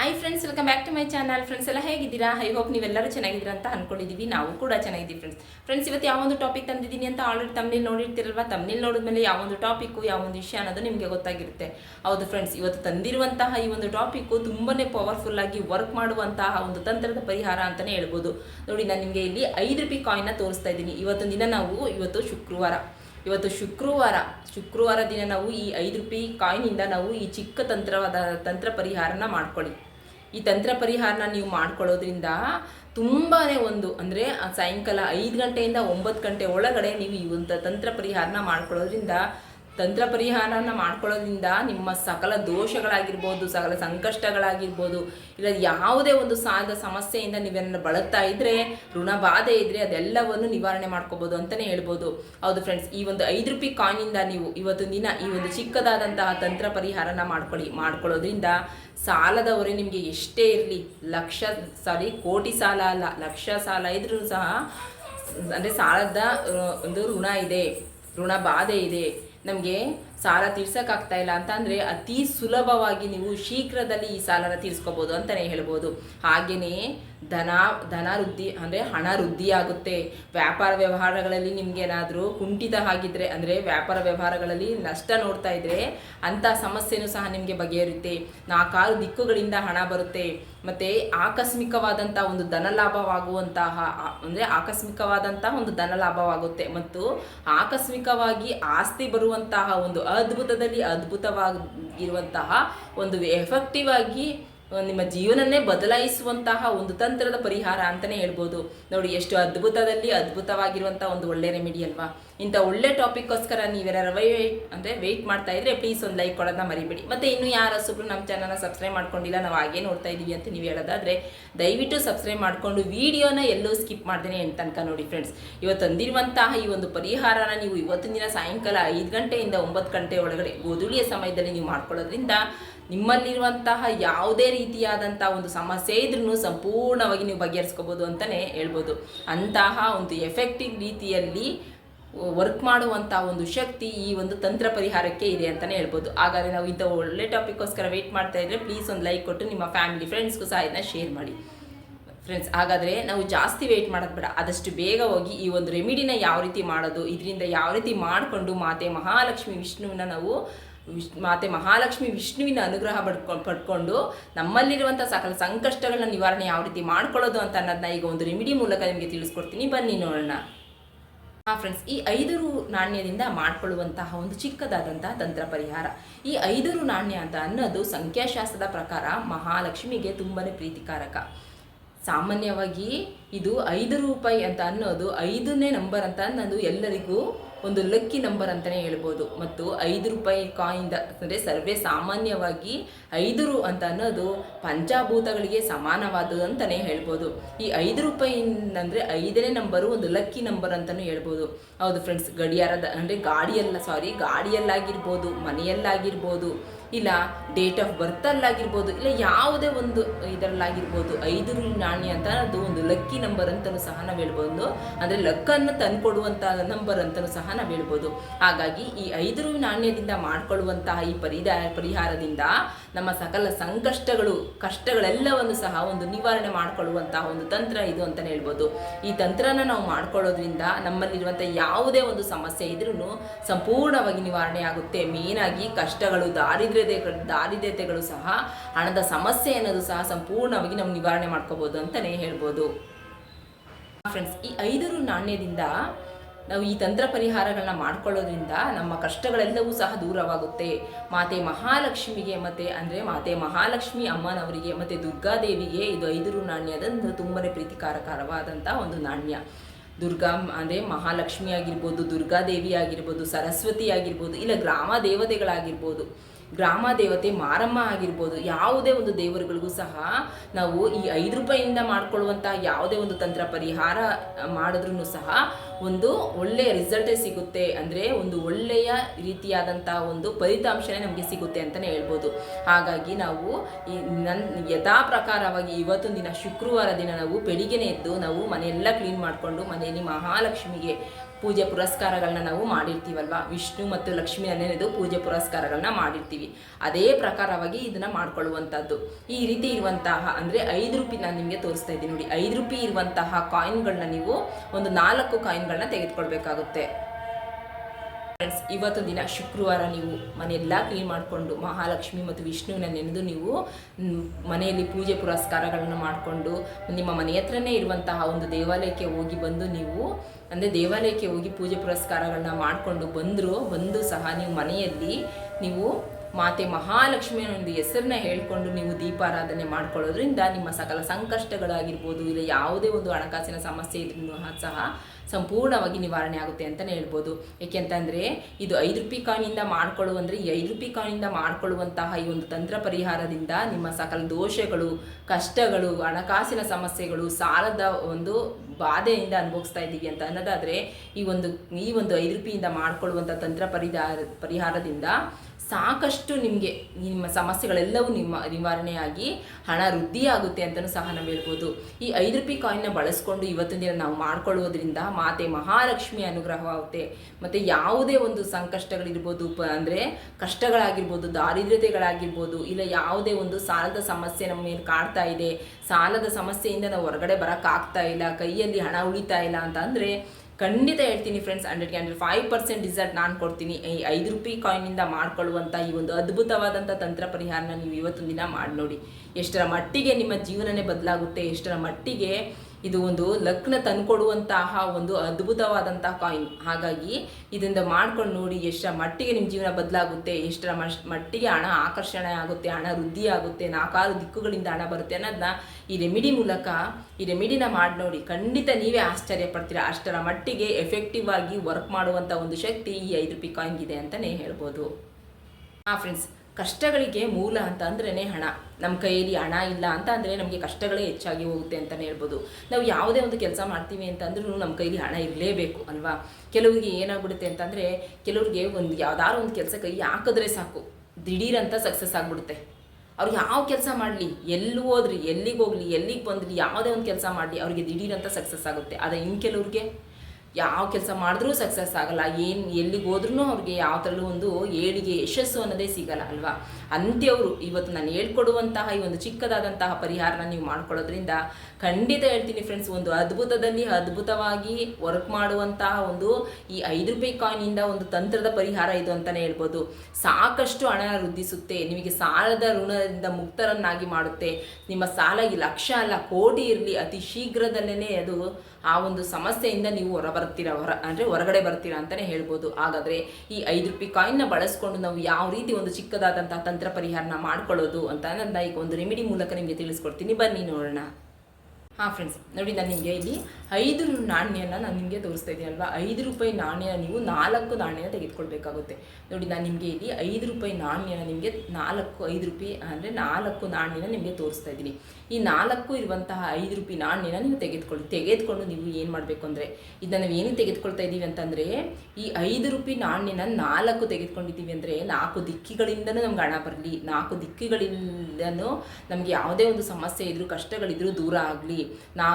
Hi friends welcome back to my channel friends ಎಲ್ಲ ಹೇಗಿದ್ದೀರಾ? I hope ನೀವೆಲ್ಲರೂ ಚೆನ್ನಾಗಿದ್ದೀರಾ ಅಂತ ಅನ್ಕೊಂಡಿದ್ದೀವಿ ನಾವು ಕೂಡ ಚೆನ್ನಾಗಿದ್ದೀವಿ ಫ್ರೆಂಡ್ಸ್ ಫ್ರೆಂಡ್ಸ್ ಇವತ್ತು ಯಾವೊಂದು ಟಾಪಿಕ್ ತಂದಿದ್ದೀನಿ ಅಂತ ಆಲ್ರೆಡಿ ತಮ್ಮಲ್ಲಿ ನೋಡಿರ್ತಿರಲ್ವಾ? ತಮ್ಮಲ್ಲಿ ನೋಡಿದ್ಮೇಲೆ ಯಾವೊಂದು ಟಾಪಿಕ್ಕು ಯಾವೊಂದು ವಿಷಯ ಅನ್ನೋದು ನಿಮಗೆ ಗೊತ್ತಾಗಿರುತ್ತೆ. ಹೌದು ಫ್ರೆಂಡ್ಸ್ ಇವತ್ತು ತಂದಿರುವಂತಹ ಈ ಒಂದು ಟಾಪಿಕ್ಕು ತುಂಬನೇ ಪವರ್ಫುಲ್ ಆಗಿ ವರ್ಕ್ ಮಾಡುವಂತಹ ಒಂದು ತಂತ್ರದ ಪರಿಹಾರ ಅಂತಲೇ ಹೇಳ್ಬೋದು. ನೋಡಿ, ನಾನು ನಿಮಗೆ ಇಲ್ಲಿ ಐದು ರೂಪಾಯಿ ಕಾಯಿನ್ನ ತೋರಿಸ್ತಾ ಇದ್ದೀನಿ. ಇವತ್ತು ದಿನ ನಾವು, ಇವತ್ತು ಶುಕ್ರವಾರ. ಇವತ್ತು ಶುಕ್ರವಾರ ಶುಕ್ರವಾರ ದಿನ ನಾವು ಈ ಐದು ರೂಪಾಯಿ ಕಾಯಿನಿಂದ ನಾವು ಈ ಚಿಕ್ಕ ತಂತ್ರವಾದ, ತಂತ್ರ ಪರಿಹಾರನ ಮಾಡ್ಕೊಳ್ಳಿ. ಈ ತಂತ್ರ ಪರಿಹಾರನ ನೀವು ಮಾಡ್ಕೊಳ್ಳೋದ್ರಿಂದ ತುಂಬಾ ಒಂದು, ಅಂದರೆ ಸಾಯಂಕಾಲ ಐದು ಗಂಟೆಯಿಂದ ಒಂಬತ್ತು ಗಂಟೆ ಒಳಗಡೆ ನೀವು ಈ ಒಂದು ತಂತ್ರ ಪರಿಹಾರನ ಮಾಡ್ಕೊಳ್ಳೋದ್ರಿಂದ ತಂತ್ರ ಪರಿಹಾರನ ಮಾಡ್ಕೊಳ್ಳೋದ್ರಿಂದ ನಿಮ್ಮ ಸಕಲ ದೋಷಗಳಾಗಿರ್ಬೋದು, ಸಕಲ ಸಂಕಷ್ಟಗಳಾಗಿರ್ಬೋದು, ಇಲ್ಲ ಯಾವುದೇ ಒಂದು ಸಾಲದ ಸಮಸ್ಯೆಯಿಂದ ನೀವೇನನ್ನು ಬಳಲ್ತಾ ಇದ್ರೆ ಋಣ ಬಾಧೆ ಇದ್ರೆ ಅದೆಲ್ಲವನ್ನು ನಿವಾರಣೆ ಮಾಡ್ಕೋಬೋದು ಅಂತಲೇ ಹೇಳ್ಬೋದು. ಹೌದು ಫ್ರೆಂಡ್ಸ್ ಈ ಒಂದು ಐದು ರೂಪಾಯಿ ಕಾಯಿನಿಂದ ನೀವು ಇವತ್ತು ದಿನ ಈ ಒಂದು ಚಿಕ್ಕದಾದಂತಹ ತಂತ್ರ ಪರಿಹಾರನ ಮಾಡ್ಕೊಳ್ಳಿ. ಮಾಡ್ಕೊಳ್ಳೋದ್ರಿಂದ ಸಾಲದವರೆ ನಿಮಗೆ ಎಷ್ಟೇ ಇರಲಿ, ಲಕ್ಷ ಸಾರಿ ಕೋಟಿ ಸಾಲ ಅಲ್ಲ, ಲಕ್ಷ ಸಾಲ ಇದ್ರೂ ಸಹ, ಅಂದರೆ ಸಾಲದ ಒಂದು ಋಣ ಇದೆ ಋಣ ಬಾಧೆ ಇದೆ. ನಮಗೆ ಸಾಲ ತೀರ್ಸೋಕ್ಕಾಗ್ತಾ ಇಲ್ಲ ಅಂತ ಅಂದರೆ ಅತಿ ಸುಲಭವಾಗಿ ನೀವು ಶೀಘ್ರದಲ್ಲಿ ಈ ಸಾಲನ ತೀರಿಸ್ಕೋಬೋದು ಅಂತಲೇ ಹೇಳ್ಬೋದು. ಹಾಗೆಯೇ ಧನ ಧನ ವೃದ್ಧಿ ಅಂದರೆ ಹಣ ವೃದ್ಧಿಯಾಗುತ್ತೆ ವ್ಯಾಪಾರ ವ್ಯವಹಾರಗಳಲ್ಲಿ ನಿಮ್ಗೆ ಏನಾದರೂ ಕುಂಠಿತ ಆಗಿದ್ರೆ ಅಂದರೆ ವ್ಯಾಪಾರ ವ್ಯವಹಾರಗಳಲ್ಲಿ ನಷ್ಟ ನೋಡ್ತಾ ಇದ್ರೆ ಅಂಥ ಸಮಸ್ಯೆನೂ ಸಹ ನಿಮಗೆ ಬಗೆಹರುತ್ತೆ ನಾಲ್ಕಾರು ದಿಕ್ಕುಗಳಿಂದ ಹಣ ಬರುತ್ತೆ. ಮತ್ತು ಆಕಸ್ಮಿಕವಾದಂಥ ಒಂದು ಧನ ಲಾಭವಾಗುವಂತಹ, ಅಂದರೆ ಆಕಸ್ಮಿಕವಾದಂತಹ ಒಂದು ಧನ ಲಾಭವಾಗುತ್ತೆ. ಮತ್ತು ಆಕಸ್ಮಿಕವಾಗಿ ಆಸ್ತಿ ಬರುವಂತಹ ಒಂದು ಅದ್ಭುತದಲ್ಲಿ ಅದ್ಭುತವಾಗಿರುವಂತಹ ಒಂದು ಎಫೆಕ್ಟಿವ್ ಆಗಿ ನಿಮ್ಮ ಜೀವನನ್ನೇ ಬದಲಾಯಿಸುವಂತಹ ಒಂದು ತಂತ್ರದ ಪರಿಹಾರ ಅಂತಲೇ ಹೇಳ್ಬೋದು. ನೋಡಿ, ಎಷ್ಟು ಅದ್ಭುತದಲ್ಲಿ ಅದ್ಭುತವಾಗಿರುವಂಥ ಒಂದು ಒಳ್ಳೆ ರೆಮಿಡಿ ಅಲ್ವಾ? ಇಂಥ ಒಳ್ಳೆ ಟಾಪಿಕ್ಗೋಸ್ಕರ ನೀವೆಲ್ಲ ವೆಯ್ಟ್ ಅಂದರೆ ವೆಯ್ಟ್ ಮಾಡ್ತಾ ಇದ್ರೆ ಪ್ಲೀಸ್ ಒಂದು ಲೈಕ್ ಕೊಡೋದನ್ನ ಮರಿಬೇಡಿ. ಮತ್ತು ಇನ್ನು ಯಾರು ಹೊಸಬ್ರು ನಮ್ಮ ಚಾನಲ್ನ ಸಬ್ಸ್ಕ್ರೈಬ್ ಮಾಡ್ಕೊಂಡಿಲ್ಲ, ನಾವು ಹಾಗೆ ನೋಡ್ತಾ ಇದ್ದೀವಿ ಅಂತ ನೀವು ಹೇಳೋದಾದ್ರೆ, ದಯವಿಟ್ಟು ಸಬ್ಸ್ಕ್ರೈಬ್ ಮಾಡಿಕೊಂಡು ವಿಡಿಯೋನ ಎಲ್ಲೂ ಸ್ಕಿಪ್ ಮಾಡ್ದೇನೆ ಅಂತ ತನಕ ನೋಡಿ ಫ್ರೆಂಡ್ಸ್ ಇವತ್ತು ತಂದಿರುವಂತಹ ಈ ಒಂದು ಪರಿಹಾರನ ನೀವು ಇವತ್ತಿನ ದಿನ ಸಾಯಂಕಾಲ ಐದು ಗಂಟೆಯಿಂದ ಒಂಬತ್ತು ಗಂಟೆ ಒಳಗಡೆ ಗೋಧುಳಿಯ ಸಮಯದಲ್ಲಿ ನೀವು ಮಾಡ್ಕೊಳ್ಳೋದ್ರಿಂದ ನಿಮ್ಮಲ್ಲಿರುವಂತಹ ಯಾವುದೇ ರೀತಿಯಾದಂಥ ಒಂದು ಸಮಸ್ಯೆ ಇದ್ರೂ ಸಂಪೂರ್ಣವಾಗಿ ನೀವು ಬಗೆಹರಿಸ್ಕೋಬೋದು ಅಂತಲೇ ಹೇಳ್ಬೋದು. ಅಂತಹ ಒಂದು ಎಫೆಕ್ಟಿವ್ ರೀತಿಯಲ್ಲಿ ವರ್ಕ್ ಮಾಡುವಂಥ ಒಂದು ಶಕ್ತಿ ಈ ಒಂದು ತಂತ್ರ ಪರಿಹಾರಕ್ಕೆ ಇದೆ ಅಂತಲೇ ಹೇಳ್ಬೋದು. ಹಾಗಾದರೆ ನಾವು ಇಂಥ ಒಳ್ಳೆ ಟಾಪಿಕ್ಗೋಸ್ಕರ ವೆಯ್ಟ್ ಮಾಡ್ತಾ ಇದ್ದರೆ ಪ್ಲೀಸ್ ಒಂದು ಲೈಕ್ ಕೊಟ್ಟು ನಿಮ್ಮ ಫ್ಯಾಮಿಲಿ ಫ್ರೆಂಡ್ಸ್ಗೂ ಸಹ ಇದನ್ನ ಶೇರ್ ಮಾಡಿ. ಫ್ರೆಂಡ್ಸ್ ಹಾಗಾದರೆ ನಾವು ಜಾಸ್ತಿ ವೆಯ್ಟ್ ಮಾಡೋದು ಬೇಡ. ಆದಷ್ಟು ಬೇಗ ಹೋಗಿ ಈ ಒಂದು ರೆಮಿಡಿನ ಯಾವ ರೀತಿ ಮಾಡೋದು, ಇದರಿಂದ ಯಾವ ರೀತಿ ಮಾಡಿಕೊಂಡು ಮಾತೆ ಮಹಾಲಕ್ಷ್ಮಿ ವಿಷ್ಣುವಿನ ನಾವು ವಿಶ್ ಮಾತೆ ಮಹಾಲಕ್ಷ್ಮಿ ವಿಷ್ಣುವಿನ ಅನುಗ್ರಹ ಪಡ್ಕೊಂಡು ಪಡ್ಕೊಂಡು ನಮ್ಮಲ್ಲಿರುವಂಥ ಸಕಲ ಸಂಕಷ್ಟಗಳನ್ನ ನಿವಾರಣೆ ಯಾವ ರೀತಿ ಮಾಡ್ಕೊಳ್ಳೋದು ಅಂತ ಅನ್ನೋದನ್ನ ಈಗ ಒಂದು ರೆಮಿಡಿ ಮೂಲಕ ನಿಮಗೆ ತಿಳಿಸ್ಕೊಡ್ತೀನಿ. ಬನ್ನಿ ನೋಡೋಣ. ಹಾಂ ಫ್ರೆಂಡ್ಸ್ ಈ ಐದು ನಾಣ್ಯದಿಂದ ಮಾಡ್ಕೊಳ್ಳುವಂತಹ ಒಂದು ಚಿಕ್ಕದಾದಂತಹ ತಂತ್ರ ಪರಿಹಾರ. ಈ ಐದು ನಾಣ್ಯ ಅಂತ ಅನ್ನೋದು ಸಂಖ್ಯಾಶಾಸ್ತ್ರದ ಪ್ರಕಾರ ಮಹಾಲಕ್ಷ್ಮಿಗೆ ತುಂಬಾ ಪ್ರೀತಿಕಾರಕ. ಸಾಮಾನ್ಯವಾಗಿ ಇದು ಐದು ರೂಪಾಯಿ ಅಂತ ಅನ್ನೋದು ಐದನೇ ನಂಬರ್ ಅಂತ ಅನ್ನೋದು ಎಲ್ಲರಿಗೂ ಒಂದು ಲಕ್ಕಿ ನಂಬರ್ ಅಂತಲೇ ಹೇಳ್ಬೋದು. ಮತ್ತು ಐದು ರೂಪಾಯಿ ಕಾಯಿಂದ ಅಂದರೆ ಸರ್ವೇ ಸಾಮಾನ್ಯವಾಗಿ ಐದು ರು ಅಂತ ಅನ್ನೋದು ಪಂಚಭೂತಗಳಿಗೆ ಸಮಾನವಾದದ್ದು ಅಂತಲೇ ಹೇಳ್ಬೋದು. ಈ ಐದು ರೂಪಾಯಿ ಅಂದರೆ ಐದನೇ ನಂಬರು ಒಂದು ಲಕ್ಕಿ ನಂಬರ್ ಅಂತಲೂ ಹೇಳ್ಬೋದು. ಹೌದು ಫ್ರೆಂಡ್ಸ್ ಗಡಿಯಾರದ ಅಂದರೆ ಗಾಡಿಯಲ್ಲ ಸಾರಿ ಗಾಡಿಯಲ್ಲಾಗಿರ್ಬೋದು, ಮನೆಯಲ್ಲಾಗಿರ್ಬೋದು. ಇಲ್ಲ ಡೇಟ್ ಆಫ್ ಬರ್ತಲ್ಲಾಗಿರ್ಬೋದು ಇಲ್ಲ ಯಾವುದೇ ಒಂದು ಇದರಲ್ಲಾಗಿರ್ಬೋದು ಐದು ನಾಣ್ಯ ಅಂತ ಅದು ಒಂದು ಲಕ್ಕಿ ನಂಬರ್ ಅಂತಲೂ ಸಹ ನಾವು ಹೇಳ್ಬೋದು. ಅಂದರೆ ಲಕ್ಕನ್ನು ತಂದ್ಕೊಡುವಂಥ ನಂಬರ್ ಅಂತಲೂ ಸಹ ನಾವು ಹೇಳ್ಬೋದು. ಹಾಗಾಗಿ ಈ ಐದು ನಾಣ್ಯದಿಂದ ಮಾಡ್ಕೊಳ್ಳುವಂತಹ ಈ ಪರಿದ, ಪರಿಹಾರದಿಂದ ನಮ್ಮ ಸಕಲ ಸಂಕಷ್ಟಗಳು, ಕಷ್ಟಗಳೆಲ್ಲವನ್ನು ಸಹ ಒಂದು ನಿವಾರಣೆ ಮಾಡಿಕೊಳ್ಳುವಂತಹ ಒಂದು ತಂತ್ರ ಇದು ಅಂತಲೇ ಹೇಳ್ಬೋದು. ಈ ತಂತ್ರನ ನಾವು ಮಾಡ್ಕೊಳ್ಳೋದ್ರಿಂದ ನಮ್ಮಲ್ಲಿರುವಂಥ ಯಾವುದೇ ಒಂದು ಸಮಸ್ಯೆ ಇದ್ರೂ ಸಂಪೂರ್ಣವಾಗಿ ನಿವಾರಣೆ ಆಗುತ್ತೆ. ಮೇನಾಗಿ ಕಷ್ಟಗಳು ದಾರಿದ್ರ್ಯತೆ ದಾರಿದ್ರ್ಯತೆಗಳು ಸಹ, ಹಣದ ಸಮಸ್ಯೆ ಅನ್ನೋದು ಸಹ ಸಂಪೂರ್ಣವಾಗಿ ನಾವು ನಿವಾರಣೆ ಮಾಡ್ಕೋಬೋದು ಅಂತಲೇ ಹೇಳ್ಬೋದು. ಫ್ರೆಂಡ್ಸ್ ಈ ಐದರು ನಾಣ್ಯದಿಂದ ನಾವು ಈ ತಂತ್ರ ಪರಿಹಾರಗಳನ್ನ ಮಾಡ್ಕೊಳ್ಳೋದ್ರಿಂದ ನಮ್ಮ ಕಷ್ಟಗಳೆಲ್ಲವೂ ಸಹ ದೂರವಾಗುತ್ತೆ. ಮಾತೆ ಮಹಾಲಕ್ಷ್ಮಿಗೆ ಮತ್ತೆ, ಅಂದ್ರೆ ಮಾತೆ ಮಹಾಲಕ್ಷ್ಮಿ ಅಮ್ಮನವರಿಗೆ ಮತ್ತೆ ದುರ್ಗಾದೇವಿಗೆ ಇದು ಐದರು ನಾಣ್ಯದಂದು ತುಂಬನೇ ಪ್ರೀತಿಕಾರಕರವಾದಂಥ ಒಂದು ನಾಣ್ಯ. ದುರ್ಗಾ ಅಂದರೆ ಮಹಾಲಕ್ಷ್ಮಿ ಆಗಿರ್ಬೋದು, ದುರ್ಗಾದೇವಿ ಆಗಿರ್ಬೋದು, ಸರಸ್ವತಿ ಆಗಿರ್ಬೋದು, ಇಲ್ಲ ಗ್ರಾಮ ದೇವತೆಗಳಾಗಿರ್ಬೋದು. ಗ್ರಾಮ ದೇವತೆ ಮಾರಮ್ಮ ಆಗಿರ್ಬೋದು, ಯಾವುದೇ ಒಂದು ದೇವರುಗಳಿಗೂ ಸಹ ನಾವು ಈ ಐದು ರೂಪಾಯಿಯಿಂದ ಮಾಡ್ಕೊಳ್ಳುವಂತಹ ಯಾವುದೇ ಒಂದು ತಂತ್ರ ಪರಿಹಾರ ಮಾಡಿದ್ರೂ ಸಹ ಒಂದು ಒಳ್ಳೆಯ ರಿಸಲ್ಟೇ ಸಿಗುತ್ತೆ ಅಂದರೆ ಒಂದು ಒಳ್ಳೆಯ ರೀತಿಯಾದಂಥ ಒಂದು ಫಲಿತಾಂಶನೇ ನಮಗೆ ಸಿಗುತ್ತೆ ಅಂತಲೇ ಹೇಳ್ಬೋದು. ಹಾಗಾಗಿ ನಾವು ಈ ನನ್ನ ಯಥಾ ಪ್ರಕಾರವಾಗಿ ಇವತ್ತೊಂದು ದಿನ ಶುಕ್ರವಾರ ದಿನ ನಾವು ಬೆಳಿಗ್ಗೆನೇ ಎದ್ದು ನಾವು ಮನೆಯೆಲ್ಲ ಕ್ಲೀನ್ ಮಾಡಿಕೊಂಡು ಮನೆಯಲ್ಲಿ ಮಹಾಲಕ್ಷ್ಮಿಗೆ ಪೂಜೆ ಪುರಸ್ಕಾರಗಳನ್ನ ನಾವು ಮಾಡಿರ್ತೀವಲ್ವ? ವಿಷ್ಣು ಮತ್ತು ಲಕ್ಷ್ಮಿ ಅನ್ನೋದು ಪೂಜೆ ಪುರಸ್ಕಾರಗಳನ್ನ ಮಾಡಿರ್ತೀವಿ. ಅದೇ ಪ್ರಕಾರವಾಗಿ ಇದನ್ನ ಮಾಡ್ಕೊಳ್ಳುವಂಥದ್ದು ಈ ರೀತಿ ಇರುವಂತಹ ಅಂದರೆ ಐದು ರೂಪಾಯಿ ನಾನು ನಿಮಗೆ ತೋರಿಸ್ತಾ ಇದ್ದೀನಿ ನೋಡಿ. ಐದು ರೂಪಾಯಿ ಇರುವಂತಹ ಕಾಯಿನ್ಗಳನ್ನ ನೀವು ಒಂದು ನಾಲ್ಕು ಕಾಯಿನ್ಗಳನ್ನ ತೆಗೆದುಕೊಳ್ಬೇಕಾಗುತ್ತೆ. ಫ್ರೆಂಡ್ಸ್ ಇವತ್ತು ದಿನ ಶುಕ್ರವಾರ ನೀವು ಮನೆಯೆಲ್ಲ ಕ್ಲೀನ್ ಮಾಡಿಕೊಂಡು ಮಹಾಲಕ್ಷ್ಮಿ ಮತ್ತು ವಿಷ್ಣುವಿನ ನೆನೆದು ನೀವು ಮನೆಯಲ್ಲಿ ಪೂಜೆ ಪುರಸ್ಕಾರಗಳನ್ನು ಮಾಡಿಕೊಂಡು ನಿಮ್ಮ ಮನೆ ಹತ್ರನೇ ಇರುವಂತಹ ಒಂದು ದೇವಾಲಯಕ್ಕೆ ಹೋಗಿ ಬಂದು ನೀವು ಅಂದರೆ ದೇವಾಲಯಕ್ಕೆ ಹೋಗಿ ಪೂಜೆ ಪುರಸ್ಕಾರಗಳನ್ನ ಮಾಡಿಕೊಂಡು ಬಂದರೂ ಬಂದು ಸಹ ನೀವು ಮನೆಯಲ್ಲಿ ನೀವು ಮಾತೆ ಮಹಾಲಕ್ಷ್ಮಿಯ ಒಂದು ಹೆಸರನ್ನ ಹೇಳ್ಕೊಂಡು ನೀವು ದೀಪಾರಾಧನೆ ಮಾಡ್ಕೊಳ್ಳೋದ್ರಿಂದ ನಿಮ್ಮ ಸಕಲ ಸಂಕಷ್ಟಗಳಾಗಿರ್ಬೋದು, ಇಲ್ಲ ಯಾವುದೇ ಒಂದು ಹಣಕಾಸಿನ ಸಮಸ್ಯೆ ಇದ್ರೂ ಸಹ ಸಂಪೂರ್ಣವಾಗಿ ನಿವಾರಣೆ ಆಗುತ್ತೆ ಅಂತಲೇ ಹೇಳ್ಬೋದು. ಏಕೆಂತಂದರೆ, ಇದು ಐದು ರೂಪಾಯಿ ಕಾಯಿನಿಂದ ಮಾಡ್ಕೊಳ್ಳುವಂದರೆ ಈ ಐದು ರೂಪಾಯಿ ಕಾಯಿನಿಂದ ಮಾಡ್ಕೊಳ್ಳುವಂತಹ ಈ ಒಂದು ತಂತ್ರ ಪರಿಹಾರದಿಂದ ನಿಮ್ಮ ಸಕಲ ದೋಷಗಳು, ಕಷ್ಟಗಳು, ಹಣಕಾಸಿನ ಸಮಸ್ಯೆಗಳು, ಸಾಲದ ಒಂದು ಬಾಧೆಯಿಂದ ಅನುಭವಿಸ್ತಾ ಇದ್ದೀವಿ ಅಂತ ಅನ್ನೋದಾದರೆ, ಈ ಒಂದು ಈ ಒಂದು ಐದು ರೂಪಾಯಿಯಿಂದ ಮಾಡ್ಕೊಳ್ಳುವಂಥ ತಂತ್ರ ಪರಿಹಾರ ಪರಿಹಾರದಿಂದ ಸಾಕಷ್ಟು ನಿಮಗೆ ನಿಮ್ಮ ಸಮಸ್ಯೆಗಳೆಲ್ಲವೂ ನಿಮ್ಮ ನಿವಾರಣೆಯಾಗಿ ಹಣ ವೃದ್ಧಿಯಾಗುತ್ತೆ ಅಂತಲೂ ಸಹ ನಾವು ಹೇಳ್ಬೋದು. ಈ ಐದು ರೂಪಾಯಿ ಕಾಯಿನ್ನ ಬಳಸ್ಕೊಂಡು ಇವತ್ತಿನ ದಿನ ನಾವು ಮಾಡ್ಕೊಳ್ಳೋದ್ರಿಂದ ಮಾತೆ ಮಹಾಲಕ್ಷ್ಮಿ ಅನುಗ್ರಹವಾಗುತ್ತೆ. ಮತ್ತು ಯಾವುದೇ ಒಂದು ಸಂಕಷ್ಟಗಳಿರ್ಬೋದು, ಪ ಅಂದರೆ ಕಷ್ಟಗಳಾಗಿರ್ಬೋದು, ದಾರಿದ್ರ್ಯತೆಗಳಾಗಿರ್ಬೋದು, ಇಲ್ಲ ಯಾವುದೇ ಒಂದು ಸಾಲದ ಸಮಸ್ಯೆ ನಮ್ಮ ಮೇಲೆ ಕಾಡ್ತಾ ಇದೆ, ಸಾಲದ ಸಮಸ್ಯೆಯಿಂದ ನಾವು ಹೊರಗಡೆ ಬರೋಕ್ಕಾಗ್ತಾ ಇಲ್ಲ, ಕೈಯಲ್ಲಿ ಹಣ ಉಳಿತಾ ಇಲ್ಲ ಅಂತ ಅಂದರೆ ಖಂಡಿತ ಹೇಳ್ತೀನಿ ಫ್ರೆಂಡ್ಸ್ ಹಂಡ್ರೆಡ್ಗೆ ಕ್ಯಾಂಡಲ್ ಫೈವ್ ಪರ್ಸೆಂಟ್ ಡಿಸರ್ಟ್ ನಾನು ಕೊಡ್ತೀನಿ. ಈ ಐದು ರೂಪಾಯಿ ಕಾಯಿನಿಂದ ಮಾಡ್ಕೊಳ್ಳುವಂಥ ಈ ಒಂದು ಅದ್ಭುತವಾದಂಥ ತಂತ್ರ ಪರಿಹಾರನ ನೀವು ಇವತ್ತೊಂದು ದಿನ ಮಾಡಿ ನೋಡಿ ಎಷ್ಟರ ಮಟ್ಟಿಗೆ ನಿಮ್ಮ ಜೀವನನೇ ಬದಲಾಗುತ್ತೆ, ಎಷ್ಟರ ಮಟ್ಟಿಗೆ ಇದು ಒಂದು ಲಕ್ನ ತಂದುಕೊಡುವಂತಹ ಒಂದು ಅದ್ಭುತವಾದಂತಹ ಕಾಯಿನ್ ಹಾಗಾಗಿ ಇದರಿಂದ ಮಾಡ್ಕೊಂಡು ನೋಡಿ ಎಷ್ಟರ ಮಟ್ಟಿಗೆ ನಿಮ್ಮ ಜೀವನ ಬದಲಾಗುತ್ತೆ ಎಷ್ಟರ ಮಟ್ಟಿಗೆ ಹಣ ಆಕರ್ಷಣೆ ಆಗುತ್ತೆ, ಹಣ ವೃದ್ಧಿ ಆಗುತ್ತೆ, ನಾಲ್ಕಾರು ದಿಕ್ಕುಗಳಿಂದ ಹಣ ಬರುತ್ತೆ ಅನ್ನೋದನ್ನ ಈ ರೆಮಿಡಿ ಮೂಲಕ ಈ ರೆಮಿಡಿನ ಮಾಡಿ ನೋಡಿ. ಖಂಡಿತ ನೀವೇ ಆಶ್ಚರ್ಯ ಪಡ್ತೀರಾ? ಅಷ್ಟರ ಮಟ್ಟಿಗೆ ಎಫೆಕ್ಟಿವ್ ಆಗಿ ವರ್ಕ್ ಮಾಡುವಂಥ ಒಂದು ಶಕ್ತಿ ಈ ಐದು ರೂಪಾಯಿ ಕಾಯಿನ್ಗಿದೆ ಅಂತಲೇ ಹೇಳ್ಬೋದು. ಹಾಂ ಫ್ರೆಂಡ್ಸ್ ಕಷ್ಟಗಳಿಗೆ ಮೂಲ ಅಂತ ಅಂದ್ರೇ ಹಣ. ನಮ್ಮ ಕೈಯಲ್ಲಿ ಹಣ ಇಲ್ಲ ಅಂತ ಅಂದರೆ ನಮಗೆ ಕಷ್ಟಗಳೇ ಹೆಚ್ಚಾಗಿ ಹೋಗುತ್ತೆ ಅಂತಲೇ ಹೇಳ್ಬೋದು. ನಾವು ಯಾವುದೇ ಒಂದು ಕೆಲಸ ಮಾಡ್ತೀವಿ ಅಂತಂದ್ರೂ ನಮ್ಮ ಕೈಲಿ ಹಣ ಇರಲೇಬೇಕು, ಅಲ್ವಾ? ಕೆಲವರಿಗೆ ಏನಾಗ್ಬಿಡುತ್ತೆ ಅಂತಂದರೆ ಕೆಲವ್ರಿಗೆ ಒಂದು ಯಾವ್ದಾದ್ರು ಒಂದು ಕೆಲಸ ಕೈ ಹಾಕಿದ್ರೆ ಸಾಕು. ದಿಢೀರಂತ ಸಕ್ಸಸ್ ಆಗಿಬಿಡುತ್ತೆ. ಅವ್ರು ಯಾವ ಕೆಲಸ ಮಾಡಲಿ? ಎಲ್ಲಿ ಹೋದ್ರಿ? ಎಲ್ಲಿಗೆ ಹೋಗ್ಲಿ? ಎಲ್ಲಿಗೆ ಬಂದ್ರಿ? ಯಾವುದೇ ಒಂದು ಕೆಲಸ ಮಾಡಲಿ, ಅವ್ರಿಗೆ ದಿಢೀರಂತ ಸಕ್ಸಸ್ ಆಗುತ್ತೆ. ಆದರೆ ಇನ್ನು ಕೆಲವ್ರಿಗೆ ಯಾವ ಕೆಲಸ ಮಾಡಿದ್ರೂ ಸಕ್ಸಸ್ ಆಗಲ್ಲ. ಏನು ಎಲ್ಲಿಗೆ ಹೋದ್ರೂ ಅವ್ರಿಗೆ ಯಾವ ಒಂದು ಏಳಿಗೆ ಯಶಸ್ಸು ಅನ್ನೋದೇ ಸಿಗಲ್ಲ ಅಲ್ವಾ? ಅಂತ್ಯವರು, ಇವತ್ತು ನಾನು ಹೇಳ್ಕೊಡುವಂತಹ ಈ ಒಂದು ಚಿಕ್ಕದಾದಂತಹ ಪರಿಹಾರನ ನೀವು ಮಾಡ್ಕೊಳ್ಳೋದ್ರಿಂದ ಖಂಡಿತ ಹೇಳ್ತೀನಿ ಫ್ರೆಂಡ್ಸ್ ಒಂದು ಅದ್ಭುತದಲ್ಲಿ ಅದ್ಭುತವಾಗಿ ವರ್ಕ್ ಮಾಡುವಂತಹ ಒಂದು ಈ ಐದು ರೂಪಾಯಿ ಕಾಯಿನಿಂದ ಒಂದು ತಂತ್ರದ ಪರಿಹಾರ ಇದು ಅಂತಲೇ ಹೇಳ್ಬೋದು. ಸಾಕಷ್ಟು ಹಣ ವೃದ್ಧಿಸುತ್ತೆ, ನಿಮಗೆ ಸಾಲದ ಋಣದಿಂದ ಮುಕ್ತರನ್ನಾಗಿ ಮಾಡುತ್ತೆ. ನಿಮ್ಮ ಸಾಲ ಲಕ್ಷ ಅಲ್ಲ, ಕೋಟಿ ಇರಲಿ, ಅತಿ ಶೀಘ್ರದಲ್ಲೇ ಅದು ಆ ಒಂದು ಸಮಸ್ಯೆಯಿಂದ ನೀವು ಹೊರ ಬರ್ತೀರಾ ಹೊರ, ಅಂದರೆ ಹೊರಗಡೆ ಬರ್ತೀರಾ ಅಂತಲೇ ಹೇಳ್ಬೋದು. ಹಾಗಾದರೆ ಈ ಐದು ರೂಪಾಯಿ ಕಾಯಿನ್ನ ಬಳಸ್ಕೊಂಡು ನಾವು ಯಾವ ರೀತಿ ಒಂದು ಚಿಕ್ಕದಾದಂತಹ ತಂತ್ರ ಪರಿಹಾರನ ಮಾಡ್ಕೊಳ್ಳೋದು ಅಂತ ನನ್ನ ಈಗ ಒಂದು ರೆಮಿಡಿ ಮೂಲಕ ನಿಮಗೆ ತಿಳಿಸ್ಕೊಡ್ತೀನಿ. ಬನ್ನಿ ನೋಡೋಣ. ಹಾಂ ಫ್ರೆಂಡ್ಸ್ ನೋಡಿ, ನಾನು ನಿಮಗೆ ಇಲ್ಲಿ ಐದು ನಾಣ್ಯನ ನಾನು ನಿಮಗೆ ತೋರಿಸ್ತಾ ಇದ್ದೀನಿ ಅಲ್ವಾ? ಐದು ರೂಪಾಯಿ ನಾಣ್ಯನ ನೀವು ನಾಲ್ಕು ನಾಣ್ಯನ ತೆಗೆದುಕೊಳ್ಬೇಕಾಗುತ್ತೆ. ನೋಡಿ, ನಾನು ನಿಮಗೆ ಇಲ್ಲಿ ಐದು ರೂಪಾಯಿ ನಾಣ್ಯನ ನಿಮಗೆ ನಾಲ್ಕು, ಐದು ರೂಪಾಯಿ ಅಂದರೆ ನಾಲ್ಕು ನಾಣ್ಯನ ನಿಮಗೆ ತೋರಿಸ್ತಾ ಇದ್ದೀನಿ. ಈ ನಾಲ್ಕು ಇರುವಂತಹ ಐದು ರೂಪಾಯಿ ನಾಣ್ಯನ ನೀವು ತೆಗೆದುಕೊಳ್ಳಿ. ತೆಗೆದುಕೊಂಡು ನೀವು ಏನು ಮಾಡಬೇಕು ಅಂದರೆ, ಇದನ್ನು ನಾವು ಏನು ತೆಗೆದುಕೊಳ್ತಾ ಇದ್ದೀವಿ ಅಂತಂದರೆ, ಈ ಐದು ರೂಪಾಯಿ ನಾಣ್ಯನ ನಾಲ್ಕು ತೆಗೆದುಕೊಂಡಿದ್ದೀವಿ ಅಂದರೆ, ನಾಲ್ಕು ದಿಕ್ಕಿಗಳಿಂದನೂ ನಮ್ಗೆ ಹಣ ಬರಲಿ. ನಾಲ್ಕು ದಿಕ್ಕಿಗಳಿಂದನೂ ನಮಗೆ ಯಾವುದೇ ಒಂದು ಸಮಸ್ಯೆ ಇದ್ದರೂ ಕಷ್ಟಗಳಿದ್ರೂ ದೂರ ಆಗಲಿ. ನಾ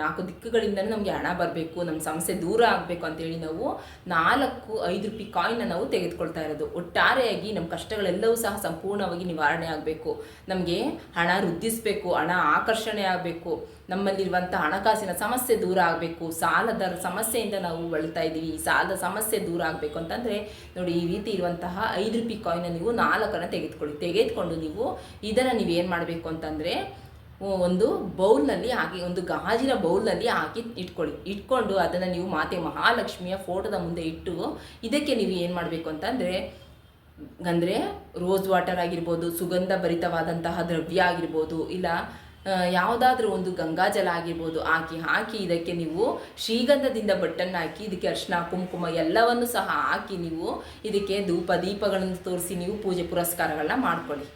ನಾಲ್ಕು ದಿಕ್ಕುಗಳಿಂದನೂ ನಮಗೆ ಹಣ ಬರಬೇಕು ನಮ್ಮ ಸಮಸ್ಯೆ ದೂರ ಆಗಬೇಕು ಅಂತೇಳಿ ನಾವು ನಾಲ್ಕು, ಐದು ರೂಪಾಯಿ ಕಾಯಿನ್ನ ನಾವು ತೆಗೆದುಕೊಳ್ತಾ ಇರೋದು. ಒಟ್ಟಾರೆಯಾಗಿ ನಮ್ಮ ಕಷ್ಟಗಳೆಲ್ಲವೂ ಸಹ ಸಂಪೂರ್ಣವಾಗಿ ನಿವಾರಣೆ ಆಗಬೇಕು. ನಮಗೆ ಹಣ ವೃದ್ಧಿಸಬೇಕು, ಹಣ ಆಕರ್ಷಣೆ ಆಗಬೇಕು. ನಮ್ಮಲ್ಲಿರುವಂಥ ಹಣಕಾಸಿನ ಸಮಸ್ಯೆ ದೂರ ಆಗಬೇಕು. ಸಾಲದ ಸಮಸ್ಯೆಯಿಂದ ನಾವು ಬಳಲ್ತಾ ಇದ್ದೀವಿ. ಈ ಸಾಲದ ಸಮಸ್ಯೆ ದೂರ ಆಗಬೇಕು ಅಂತಂದರೆ ನೋಡಿ, ಈ ರೀತಿ ಇರುವಂತಹ ಐದು ರೂಪಾಯಿ ಕಾಯಿನ ನೀವು ನಾಲ್ಕನ್ನು ತೆಗೆದುಕೊಳ್ಳಿ. ತೆಗೆದುಕೊಂಡು ನೀವು ಇದನ್ನು ನೀವು ಏನು ಮಾಡಬೇಕು ಅಂತಂದರೆ ಒಂದು ಬೌಲ್ನಲ್ಲಿ ಹಾಕಿ, ಒಂದು ಗಾಜಿನ ಬೌಲ್ನಲ್ಲಿ ಹಾಕಿ ಇಟ್ಕೊಳ್ಳಿ. ಇಟ್ಕೊಂಡು ಅದನ್ನು ನೀವು ಮಾತೆ ಮಹಾಲಕ್ಷ್ಮಿಯ ಫೋಟೋದ ಮುಂದೆ ಇಟ್ಟು, ಇದಕ್ಕೆ ನೀವು ಏನು ಮಾಡಬೇಕು ಅಂತಂದರೆ, ಅಂದರೆ ರೋಸ್ ವಾಟರ್ ಆಗಿರ್ಬೋದು ಸುಗಂಧ ಭರಿತವಾದಂತಹ ದ್ರವ್ಯ ಆಗಿರ್ಬೋದು, ಇಲ್ಲ ಯಾವುದಾದ್ರೂ ಒಂದು ಗಂಗಾಜಲ ಆಗಿರ್ಬೋದು, ಹಾಕಿ ಹಾಕಿ ಇದಕ್ಕೆ ನೀವು ಶ್ರೀಗಂಧದಿಂದ ಬಟ್ಟನ್ನು ಹಾಕಿ, ಇದಕ್ಕೆ ಅರ್ಶಿನ ಕುಂಕುಮ ಎಲ್ಲವನ್ನು ಸಹ ಹಾಕಿ ನೀವು ಇದಕ್ಕೆ ಧೂಪ, ದೀಪಗಳನ್ನು ತೋರಿಸಿ ನೀವು ಪೂಜೆ ಪುರಸ್ಕಾರಗಳನ್ನ ಮಾಡ್ಕೊಳ್ಳಿ.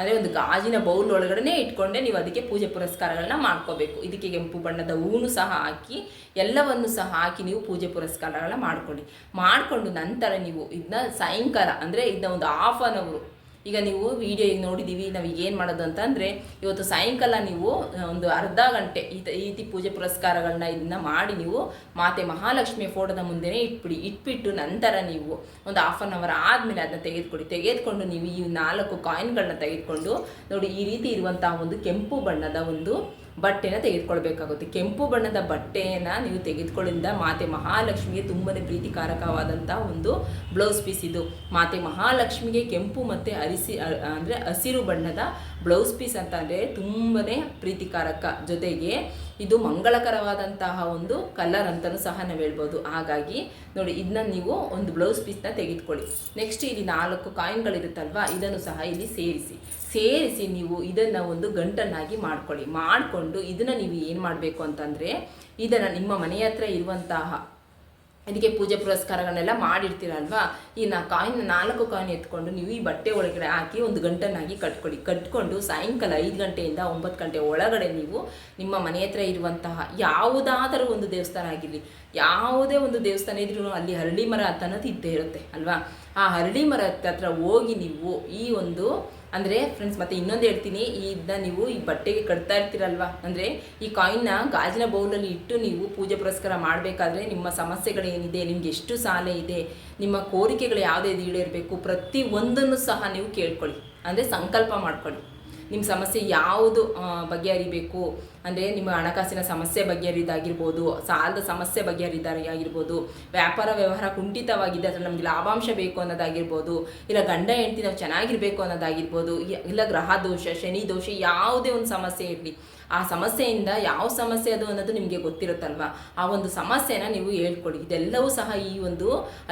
ಅಂದರೆ ಒಂದು ಗಾಜಿನ ಬೌಲ್ ಒಳಗಡೆ ಇಟ್ಕೊಂಡೆ ನೀವು ಅದಕ್ಕೆ ಪೂಜೆ ಪುರಸ್ಕಾರಗಳನ್ನ ಮಾಡ್ಕೋಬೇಕು. ಇದಕ್ಕೆ ಕೆಂಪು ಬಣ್ಣದ ಹೂನು ಸಹ ಹಾಕಿ, ಎಲ್ಲವನ್ನು ಸಹ ಹಾಕಿ ನೀವು ಪೂಜೆ ಪುರಸ್ಕಾರಗಳನ್ನ ಮಾಡ್ಕೊಳ್ಳಿ. ಮಾಡಿಕೊಂಡು ನಂತರ ನೀವು ಇದನ್ನ ಸಾಯಂಕಾಲ, ಅಂದರೆ ಇದನ್ನ ಒಂದು ಹಾಫ್ ಅನ್ ಅವರು ಈಗ ನೀವು ವಿಡಿಯೋ ಈಗ ನೋಡಿದ್ದೀವಿ ನಾವು ಏನು ಮಾಡೋದು ಅಂತಂದರೆ ಇವತ್ತು ಸಾಯಂಕಾಲ ನೀವು ಒಂದು ಅರ್ಧ ಗಂಟೆ ಈ ರೀತಿ ಪೂಜೆ ಪುರಸ್ಕಾರಗಳನ್ನ ಇದನ್ನ ಮಾಡಿ ನೀವು ಮಾತೆ ಮಹಾಲಕ್ಷ್ಮಿಯ ಫೋಟೋದ ಮುಂದೆನೇ ಇಟ್ಬಿಡಿ. ಇಟ್ಬಿಟ್ಟು ನಂತರ ನೀವು ಒಂದು ಹಾಫ್ ಆನ್ ಅವರ್ ಆದಮೇಲೆ ಅದನ್ನ ತೆಗೆದುಕೊಡಿ. ತೆಗೆದುಕೊಂಡು ನೀವು ಈ ನಾಲ್ಕು ಕಾಯಿನ್ಗಳನ್ನ ತೆಗೆದುಕೊಂಡು, ನೋಡಿ ಈ ರೀತಿ ಇರುವಂತಹ ಒಂದು ಕೆಂಪು ಬಣ್ಣದ ಒಂದು ಬಟ್ಟೆನ ತೆಗೆದುಕೊಳ್ಬೇಕಾಗುತ್ತೆ. ಕೆಂಪು ಬಣ್ಣದ ಬಟ್ಟೆಯನ್ನು ನೀವು ತೆಗೆದುಕೊಳ್ಳಿಂದ ಮಾತೆ ಮಹಾಲಕ್ಷ್ಮಿಗೆ ತುಂಬನೇ ಪ್ರೀತಿಕಾರಕವಾದಂಥ ಒಂದು ಬ್ಲೌಸ್ ಪೀಸ್ ಇದು. ಮಾತೆ ಮಹಾಲಕ್ಷ್ಮಿಗೆ ಕೆಂಪು ಮತ್ತು ಅರಿಸಿ ಅಂದ್ರೆ ಹಸಿರು ಬಣ್ಣದ ಬ್ಲೌಸ್ ಪೀಸ್ ಅಂತ ಅಂದರೆ ತುಂಬನೇ ಪ್ರೀತಿಕಾರಕ. ಜೊತೆಗೆ ಇದು ಮಂಗಳಕರವಾದಂತಹ ಒಂದು ಕಲರ್ ಅಂತಲೂ ಸಹ ನಾವು ಹೇಳ್ಬೋದು. ಹಾಗಾಗಿ ನೋಡಿ ಇದನ್ನ ನೀವು ಒಂದು ಬ್ಲೌಸ್ ಪೀಸ್ನ ತೆಗೆದುಕೊಳ್ಳಿ. ನೆಕ್ಸ್ಟ್ ಇಲ್ಲಿ ನಾಲ್ಕು ಕಾಯಿನ್ಗಳಿರುತ್ತಲ್ವಾ, ಇದನ್ನು ಸಹ ಇಲ್ಲಿ ಸೇರಿಸಿ. ಸೇರಿಸಿ ನೀವು ಇದನ್ನು ಒಂದು ಗಂಟನ್ನಾಗಿ ಮಾಡ್ಕೊಳ್ಳಿ. ಮಾಡಿಕೊಂಡು ಇದನ್ನು ನೀವು ಏನು ಮಾಡಬೇಕು ಅಂತಂದರೆ, ಇದನ್ನು ನಿಮ್ಮ ಮನೆ ಹತ್ರ ಇರುವಂತಹ ಇದಕ್ಕೆ ಪೂಜೆ ಪುರಸ್ಕಾರಗಳನ್ನೆಲ್ಲ ಮಾಡಿರ್ತೀರಲ್ವಾ? ಈ ನಾ ಕಾಯಿನ್ ನಾಲ್ಕು ಕಾಯಿನ್ ಎತ್ಕೊಂಡು ನೀವು ಈ ಬಟ್ಟೆ ಒಳಗಡೆ ಹಾಕಿ ಒಂದು ಗಂಟನ್ನಾಗಿ ಕಟ್ಕೊಳ್ಳಿ. ಕಟ್ಕೊಂಡು ಸಾಯಂಕಾಲ ಐದು ಗಂಟೆಯಿಂದ ಒಂಬತ್ತು ಗಂಟೆ ಒಳಗಡೆ ನೀವು ನಿಮ್ಮ ಮನೆ ಹತ್ರ ಇರುವಂತಹ ಯಾವುದಾದರೂ ಒಂದು ದೇವಸ್ಥಾನ ಆಗಿರಲಿ, ಯಾವುದೇ ಒಂದು ದೇವಸ್ಥಾನ ಇದ್ರೂ ಅಲ್ಲಿ ಹರಳಿ ಮರ ಅಂತ ಅನ್ನೋದು ಇದ್ದೇ ಇರುತ್ತೆ ಅಲ್ವಾ? ಆ ಹರಳಿ ಮರ ಹತ್ರ ಹೋಗಿ ನೀವು ಈ ಒಂದು ಅಂದರೆ ಫ್ರೆಂಡ್ಸ್ ಮತ್ತೆ ಇನ್ನೊಂದು ಹೇಳ್ತೀನಿ ಇದನ್ನ ನೀವು ಈ ಬಟ್ಟೆಗೆ ಕಟ್ತಾ ಇರ್ತೀರಲ್ವಾ? ಅಂದರೆ ಈ ಕಾಯಿನ್ನ ಗಾಜಿನ ಬೌಲಲ್ಲಿ ಇಟ್ಟು ನೀವು ಪೂಜೆ ಪುರಸ್ಕಾರ ಮಾಡಬೇಕಾದ್ರೆ ನಿಮ್ಮ ಸಮಸ್ಯೆಗಳೇನಿದೆ, ನಿಮ್ಗೆ ಎಷ್ಟು ಸಾಲ ಇದೆ, ನಿಮ್ಮ ಕೋರಿಕೆಗಳು ಯಾವುದೇ ಈಡೇರಬೇಕು, ಪ್ರತಿ ಒಂದನ್ನು ಸಹ ನೀವು ಕೇಳ್ಕೊಳ್ಳಿ. ಅಂದರೆ ಸಂಕಲ್ಪ ಮಾಡ್ಕೊಳ್ಳಿ. ನಿಮ್ಮ ಸಮಸ್ಯೆ ಯಾವುದು ಬಗೆಹರಿಬೇಕು ಅಂದರೆ ನಿಮ್ಮ ಹಣಕಾಸಿನ ಸಮಸ್ಯೆ ಬಗೆಹರಿದಾಗಿರ್ಬೋದು, ಸಾಲದ ಸಮಸ್ಯೆ ಬಗೆಹರಿದಾಗಿರ್ಬೋದು, ವ್ಯಾಪಾರ ವ್ಯವಹಾರ ಕುಂಠಿತವಾಗಿದೆ, ಅದರಲ್ಲಿ ನಮಗೆ ಲಾಭಾಂಶ ಬೇಕು ಅನ್ನೋದಾಗಿರ್ಬೋದು, ಇಲ್ಲ ಗಂಡ ಹೆಂಡತಿ ನಾವು ಚೆನ್ನಾಗಿರಬೇಕು ಅನ್ನೋದಾಗಿರ್ಬೋದು ಇಲ್ಲ ಗ್ರಹ ದೋಷ, ಶನಿ ದೋಷ, ಯಾವುದೇ ಒಂದು ಸಮಸ್ಯೆ ಇರಲಿ, ಆ ಸಮಸ್ಯೆಯಿಂದ ಯಾವ ಸಮಸ್ಯೆ ಅದು ಅನ್ನೋದು ನಿಮಗೆ ಗೊತ್ತಿರುತ್ತಲ್ವಾ? ಆ ಒಂದು ಸಮಸ್ಯೆನ ನೀವು ಹೇಳ್ಕೊಡಿ. ಇದೆಲ್ಲವೂ ಸಹ ಈ ಒಂದು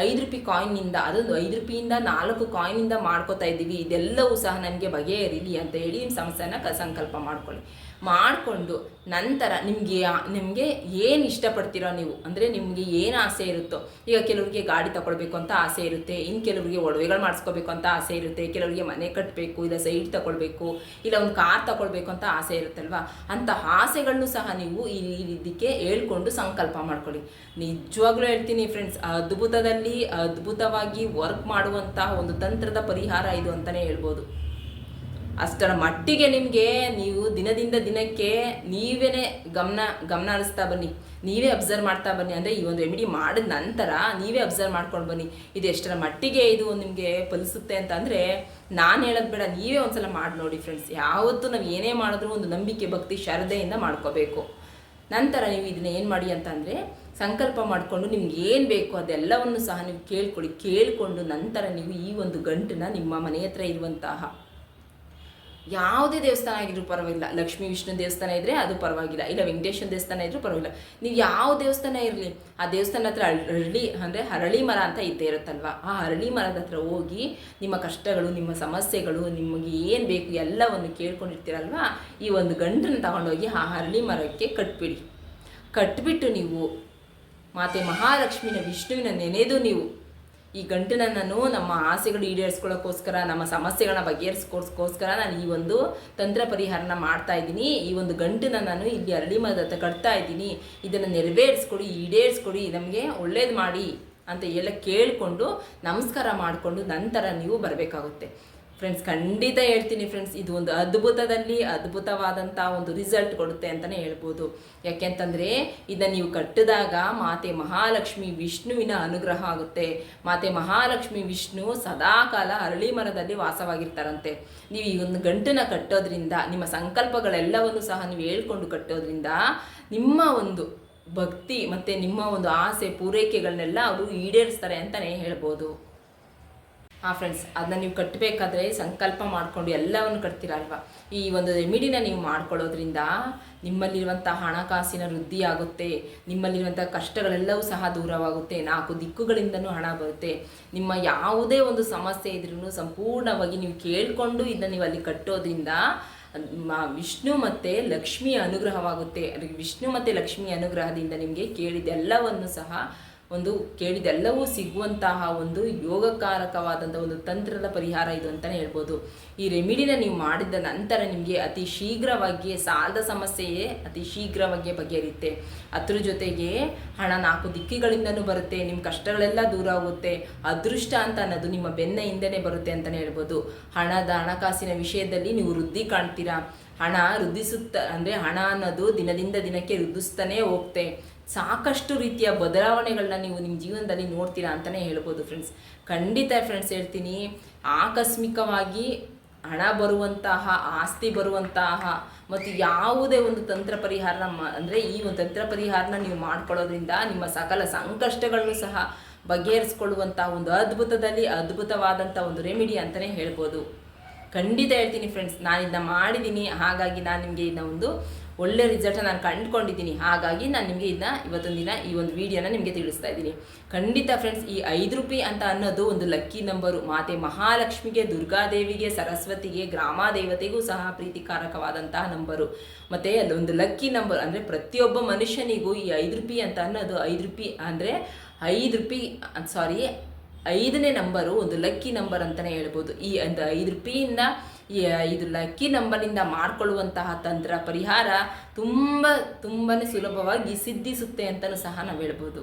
ಐದು ರೂಪಾಯಿ ಕಾಯಿನ್ನಿಂದ ಅದೊಂದು ಐದು ರೂಪಾಯಿಂದ ನಾಲ್ಕು ಕಾಯಿನಿಂದ ಮಾಡ್ಕೋತಾ ಇದ್ದೀವಿ. ಇದೆಲ್ಲವೂ ಸಹ ನನಗೆ ಬಗೆಹರಿಲಿ ಅಂತ ಹೇಳಿ ನಿಮ್ಮ ಸಮಸ್ಯೆನ ಸಂಕಲ್ಪ ಮಾಡ್ಕೊಳ್ಳಿ. ಮಾಡಿಕೊಂಡು ನಂತರ ನಿಮಗೆ ನಿಮಗೆ ಏನು ಇಷ್ಟಪಡ್ತೀರೋ ನೀವು? ಅಂದರೆ ನಿಮಗೆ ಏನು ಆಸೆ ಇರುತ್ತೋ? ಈಗ ಕೆಲವರಿಗೆ ಗಾಡಿ ತಗೊಳ್ಬೇಕು ಅಂತ ಆಸೆ ಇರುತ್ತೆ ಇನ್ನು ಕೆಲವರಿಗೆ ಒಡವೆಗಳು ಮಾಡಿಸ್ಕೋಬೇಕು ಅಂತ ಆಸೆ ಇರುತ್ತೆ, ಕೆಲವರಿಗೆ ಮನೆ ಕಟ್ಟಬೇಕು ಇಲ್ಲ ಸೈಟ್ ತಗೊಳ್ಬೇಕು, ಇಲ್ಲ ಒಂದು ಕಾರ್ ತಗೊಳ್ಬೇಕು ಅಂತ ಆಸೆ ಇರುತ್ತಲ್ವಾ? ಅಂತ ಆಸೆಗಳನ್ನು ಸಹ ನೀವು ಈ ಇದಕ್ಕೆ ಹೇಳ್ಕೊಂಡು ಸಂಕಲ್ಪ ಮಾಡ್ಕೊಳ್ಳಿ. ನಿಜವಾಗ್ಲೂ ಹೇಳ್ತೀನಿ ಫ್ರೆಂಡ್ಸ್ ಅದ್ಭುತದಲ್ಲಿ ಅದ್ಭುತವಾಗಿ ವರ್ಕ್ ಮಾಡುವಂತಹ ಒಂದು ತಂತ್ರದ ಪರಿಹಾರ ಇದು ಅಂತಲೇ ಹೇಳ್ಬೋದು. ಅಷ್ಟರ ಮಟ್ಟಿಗೆ ನಿಮಗೆ ನೀವು ದಿನದಿಂದ ದಿನಕ್ಕೆ ನೀವೇ ಗಮನ ಗಮನ ಹರಿಸ್ತಾ ಬನ್ನಿ. ನೀವೇ ಅಬ್ಸರ್ವ್ ಮಾಡ್ತಾ ಬನ್ನಿ. ಅಂದರೆ ಈ ಒಂದು ರೆಮಿಡಿ ಮಾಡಿದ ನಂತರ ನೀವೇ ಅಬ್ಸರ್ವ್ ಮಾಡ್ಕೊಂಡು ಬನ್ನಿ. ಇದು ಎಷ್ಟರ ಮಟ್ಟಿಗೆ ಇದು ನಿಮಗೆ ಫಲಿಸುತ್ತೆ ಅಂತ ಅಂದರೆ ನಾನು ಹೇಳೋದು ಬೇಡ, ನೀವೇ ಒಂದ್ಸಲ ಮಾಡಿ ನೋಡಿ ಫ್ರೆಂಡ್ಸ್ ಯಾವತ್ತೂ ನಾವು ಏನೇ ಮಾಡಿದ್ರೂ ಒಂದು ನಂಬಿಕೆ, ಭಕ್ತಿ, ಶ್ರದ್ಧೆಯಿಂದ ಮಾಡ್ಕೋಬೇಕು. ನಂತರ ನೀವು ಇದನ್ನ ಏನು ಮಾಡಿ ಅಂತಂದರೆ ಸಂಕಲ್ಪ ಮಾಡಿಕೊಂಡು ನಿಮ್ಗೆ ಏನು ಬೇಕು ಅದೆಲ್ಲವನ್ನು ಸಹ ನೀವು ಕೇಳ್ಕೊಳ್ಳಿ. ಕೇಳಿಕೊಂಡು ನಂತರ ನೀವು ಈ ಒಂದು ಗಂಟನ್ನ ನಿಮ್ಮ ಮನೆ ಹತ್ರ ಇರುವಂತಹ ಯಾವುದೇ ದೇವಸ್ಥಾನ ಆಗಿದ್ರು ಪರವಾಗಿಲ್ಲ. ಲಕ್ಷ್ಮೀ, ವಿಷ್ಣು ದೇವಸ್ಥಾನ ಇದ್ದರೆ ಅದು ಪರವಾಗಿಲ್ಲ. ಇಲ್ಲ, ವೆಂಕಟೇಶ್ವರ ದೇವಸ್ಥಾನ ಇದ್ರೂ ಪರವಾಗಿಲ್ಲ. ನೀವು ಯಾವ ದೇವಸ್ಥಾನ ಇರಲಿ, ಆ ದೇವಸ್ಥಾನ ಹತ್ರ ಹರಳಿ, ಅಂದರೆ ಹರಳಿ ಮರ ಅಂತ ಇದ್ದೇ ಇರುತ್ತಲ್ವ? ಆ ಹರಳಿ ಮರದ ಹತ್ರ ಹೋಗಿ ನಿಮ್ಮ ಕಷ್ಟಗಳು, ನಿಮ್ಮ ಸಮಸ್ಯೆಗಳು, ನಿಮಗೆ ಏನು ಬೇಕು ಎಲ್ಲವನ್ನು ಕೇಳ್ಕೊಂಡಿರ್ತೀರಲ್ವ? ಈ ಒಂದು ಗಂಟನ್ನು ತಗೊಂಡೋಗಿ ಆ ಹರಳಿ ಮರಕ್ಕೆ ಕಟ್ಬಿಡಿ. ಕಟ್ಬಿಟ್ಟು ನೀವು ಮಾತೆ ಮಹಾಲಕ್ಷ್ಮಿನ, ವಿಷ್ಣುವಿನ ನೆನೆದು ನೀವು ಈ ಗಂಟನ್ನ ನಾನು ನಮ್ಮ ಆಸೆಗಳು ಈಡೇರಿಸ್ಕೊಳ್ಳೋಕ್ಕೋಸ್ಕರ ನಮ್ಮ ಸಮಸ್ಯೆಗಳನ್ನ ಬಗೆಹರಿಸ್ಕೋಸ್ಕರ ನಾನು ಈ ಒಂದು ತಂತ್ರ ಪರಿಹಾರನ ಮಾಡ್ತಾ ಇದ್ದೀನಿ. ಈ ಒಂದು ಗಂಟನ್ನ ನಾನು ಇಲ್ಲಿ ಅರಳಿ ಮರದ ಕಟ್ತಾ ಇದ್ದೀನಿ. ಇದನ್ನು ನೆರವೇರಿಸ್ಕೊಡಿ, ಈಡೇರಿಸ್ಕೊಡಿ, ನಮಗೆ ಒಳ್ಳೇದು ಮಾಡಿ ಅಂತ ಎಲ್ಲ ಕೇಳಿಕೊಂಡು, ನಮಸ್ಕಾರ ಮಾಡಿಕೊಂಡು ನಂತರ ನೀವು ಬರಬೇಕಾಗುತ್ತೆ. ಫ್ರೆಂಡ್ಸ್ ಖಂಡಿತ ಹೇಳ್ತೀನಿ ಫ್ರೆಂಡ್ಸ್ ಇದು ಒಂದು ಅದ್ಭುತದಲ್ಲಿ ಅದ್ಭುತವಾದಂಥ ಒಂದು ರಿಸಲ್ಟ್ ಕೊಡುತ್ತೆ ಅಂತಲೇ ಹೇಳ್ಬೋದು. ಯಾಕೆಂತಂದರೆ ಇದನ್ನು ನೀವು ಕಟ್ಟಿದಾಗ ಮಾತೆ ಮಹಾಲಕ್ಷ್ಮಿ ವಿಷ್ಣುವಿನ ಅನುಗ್ರಹ ಆಗುತ್ತೆ. ಮಾತೆ ಮಹಾಲಕ್ಷ್ಮಿ ವಿಷ್ಣು ಸದಾಕಾಲ ಅರಳಿ ಮರದಲ್ಲಿ ವಾಸವಾಗಿರ್ತಾರಂತೆ. ನೀವು ಈ ಒಂದು ಗಂಟನ್ನು ಕಟ್ಟೋದ್ರಿಂದ, ನಿಮ್ಮ ಸಂಕಲ್ಪಗಳೆಲ್ಲವನ್ನು ಸಹ ನೀವು ಹೇಳ್ಕೊಂಡು ಕಟ್ಟೋದ್ರಿಂದ, ನಿಮ್ಮ ಒಂದು ಭಕ್ತಿ ಮತ್ತು ನಿಮ್ಮ ಒಂದು ಆಸೆ ಪೂರೈಕೆಗಳನ್ನೆಲ್ಲ ಅವರು ಈಡೇರಿಸ್ತಾರೆ ಅಂತಲೇ ಹೇಳ್ಬೋದು. ಹಾಂ ಫ್ರೆಂಡ್ಸ್ ಅದನ್ನ ನೀವು ಕಟ್ಟಬೇಕಾದ್ರೆ ಸಂಕಲ್ಪ ಮಾಡಿಕೊಂಡು ಎಲ್ಲವನ್ನು ಕಟ್ತೀರಲ್ವ? ಈ ಒಂದು ರೆಮಿಡಿನ ನೀವು ಮಾಡ್ಕೊಳ್ಳೋದ್ರಿಂದ ನಿಮ್ಮಲ್ಲಿರುವಂಥ ಹಣಕಾಸಿನ ವೃದ್ಧಿ ಆಗುತ್ತೆ ನಿಮ್ಮಲ್ಲಿರುವಂಥ ಕಷ್ಟಗಳೆಲ್ಲವೂ ಸಹ ದೂರವಾಗುತ್ತೆ, ನಾಲ್ಕು ದಿಕ್ಕುಗಳಿಂದನೂ ಹಣ ಬರುತ್ತೆ. ನಿಮ್ಮ ಯಾವುದೇ ಒಂದು ಸಮಸ್ಯೆ ಇದ್ರೂ ಸಂಪೂರ್ಣವಾಗಿ ನೀವು ಕೇಳಿಕೊಂಡು ಇದನ್ನು ನೀವು ಅಲ್ಲಿ ಕಟ್ಟೋದ್ರಿಂದ ವಿಷ್ಣು ಮತ್ತು ಲಕ್ಷ್ಮಿಯ ಅನುಗ್ರಹವಾಗುತ್ತೆ. ಅದಕ್ಕೆ ವಿಷ್ಣು ಮತ್ತು ಲಕ್ಷ್ಮಿಯ ಅನುಗ್ರಹದಿಂದ ನಿಮಗೆ ಕೇಳಿದೆಲ್ಲವನ್ನು ಸಹ ಒಂದು ಕೇಳಿದೆಲ್ಲವೂ ಸಿಗುವಂತಹ ಒಂದು ಯೋಗಕಾರಕವಾದಂಥ ಒಂದು ತಂತ್ರದ ಪರಿಹಾರ ಇದು ಅಂತಲೇ ಹೇಳ್ಬೋದು. ಈ ರೆಮಿಡಿನ ನೀವು ಮಾಡಿದ ನಂತರ ನಿಮಗೆ ಅತಿ ಶೀಘ್ರವಾಗಿ ಸಾಲದ ಸಮಸ್ಯೆಯೇ ಅತಿ ಶೀಘ್ರವಾಗಿ ಬಗೆಹರಿಯುತ್ತೆ. ಅದ್ರ ಜೊತೆಗೆ ಹಣ ನಾಲ್ಕು ದಿಕ್ಕಿಗಳಿಂದನೂ ಬರುತ್ತೆ ನಿಮ್ಮ ಕಷ್ಟಗಳೆಲ್ಲ ದೂರ ಆಗುತ್ತೆ, ಅದೃಷ್ಟ ಅಂತ ಅನ್ನೋದು ನಿಮ್ಮ ಬೆನ್ನ ಹಿಂದೆನೇ ಬರುತ್ತೆ ಅಂತಲೇ ಹೇಳ್ಬೋದು. ಹಣದ ಹಣಕಾಸಿನ ವಿಷಯದಲ್ಲಿ ನೀವು ವೃದ್ಧಿ ಕಾಣ್ತೀರಾ? ಹಣ ವೃದ್ಧಿಸುತ್ತ, ಅಂದರೆ ಹಣ ಅನ್ನೋದು ದಿನದಿಂದ ದಿನಕ್ಕೆ ವೃದ್ಧಿಸ್ತಾನೇ ಹೋಗುತ್ತೆ ಸಾಕಷ್ಟು ರೀತಿಯ ಬದಲಾವಣೆಗಳನ್ನ ನೀವು ನಿಮ್ಮ ಜೀವನದಲ್ಲಿ ನೋಡ್ತೀರಾ ಅಂತಲೇ ಹೇಳ್ಬೋದು ಫ್ರೆಂಡ್ಸ್ ಖಂಡಿತ ಫ್ರೆಂಡ್ಸ್ ಹೇಳ್ತೀನಿ. ಆಕಸ್ಮಿಕವಾಗಿ ಹಣ ಬರುವಂತಹ, ಆಸ್ತಿ ಬರುವಂತಹ ಮತ್ತು ಯಾವುದೇ ಒಂದು ತಂತ್ರ ಪರಿಹಾರನ ಮಾ, ಅಂದರೆ ಈ ಒಂದು ತಂತ್ರ ಪರಿಹಾರನ ನೀವು ಮಾಡ್ಕೊಳ್ಳೋದ್ರಿಂದ ನಿಮ್ಮ ಸಕಲ ಸಂಕಷ್ಟಗಳನ್ನು ಸಹ ಬಗೆಹರಿಸ್ಕೊಳ್ಳುವಂತಹ ಒಂದು ಅದ್ಭುತದಲ್ಲಿ ಅದ್ಭುತವಾದಂಥ ಒಂದು ರೆಮಿಡಿ ಅಂತಲೇ ಹೇಳ್ಬೋದು. ಖಂಡಿತ ಹೇಳ್ತೀನಿ ಫ್ರೆಂಡ್ಸ್ ನಾನು ಇದನ್ನ ಮಾಡಿದ್ದೀನಿ. ಹಾಗಾಗಿ ನಾನು ನಿಮಗೆ ಇದನ್ನ ಒಂದು ಒಳ್ಳೆ ರಿಸಲ್ಟ್ ನಾನು ಕಂಡುಕೊಂಡಿದ್ದೀನಿ. ಹಾಗಾಗಿ ನಾನು ನಿಮಗೆ ಇದನ್ನ ಇವತ್ತೊಂದು ದಿನ ಈ ಒಂದು ವಿಡಿಯೋನ ನಿಮಗೆ ತಿಳಿಸ್ತಾ ಇದ್ದೀನಿ. ಖಂಡಿತ ಫ್ರೆಂಡ್ಸ್ ಈ ಐದು ರೂಪಾಯಿ ಅಂತ ಅನ್ನೋದು ಒಂದು ಲಕ್ಕಿ ನಂಬರು ಮಾತೆ ಮಹಾಲಕ್ಷ್ಮಿಗೆ ದುರ್ಗಾದೇವಿಗೆ ಸರಸ್ವತಿಗೆ, ಗ್ರಾಮದೇವತೆಗೂ ಸಹ ಪ್ರೀತಿಕಾರಕವಾದಂತಹ ನಂಬರು ಮತ್ತು ಅಲ್ಲೊಂದು ಲಕ್ಕಿ ನಂಬರ್ ಅಂದರೆ ಪ್ರತಿಯೊಬ್ಬ ಮನುಷ್ಯನಿಗೂ ಈ ಐದು ರೂಪಾಯಿ ಅಂತ ಅನ್ನೋದು ಐದು ರೂಪಾಯಿ ಅಂದರೆ ಐದು ರೂಪಾಯಿ ಸಾರಿ ಐದನೇ ನಂಬರು ಒಂದು ಲಕ್ಕಿ ನಂಬರ್ ಅಂತಲೇ ಹೇಳ್ಬೋದು. ಈ ಒಂದು ಐದು ರೂಪಾಯಿಯಿಂದ ಐದು ಲಕ್ಕಿ ನಂಬರಿಂದ ಮಾಡ್ಕೊಳ್ಳುವಂತಹ ತಂತ್ರ ಪರಿಹಾರ ತುಂಬ ತುಂಬಾ ಸುಲಭವಾಗಿ ಸಿದ್ಧಿಸುತ್ತೆ ಅಂತಲೂ ಸಹ ನಾವು ಹೇಳ್ಬೋದು.